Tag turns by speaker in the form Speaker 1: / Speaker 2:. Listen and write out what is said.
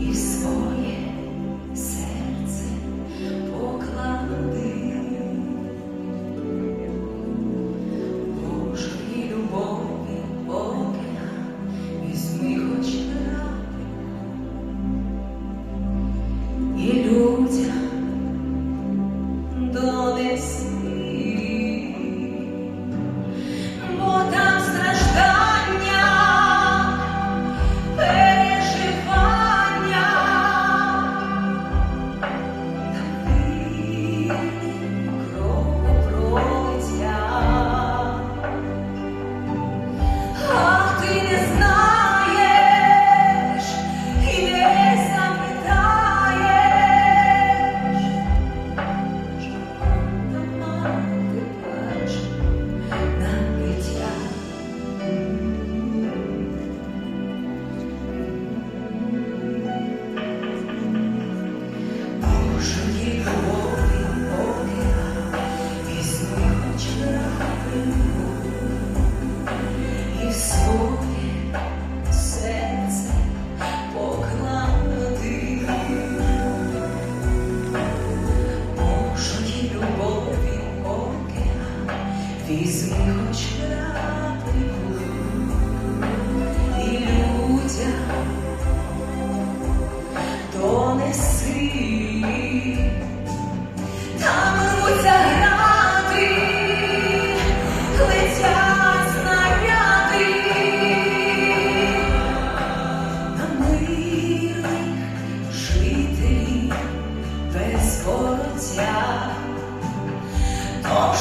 Speaker 1: esforço. Thank you. Візьми хоч крапельку, і людям донеси. Там рвуться гради, летять снаряди на мирних жителів без вороття. Тож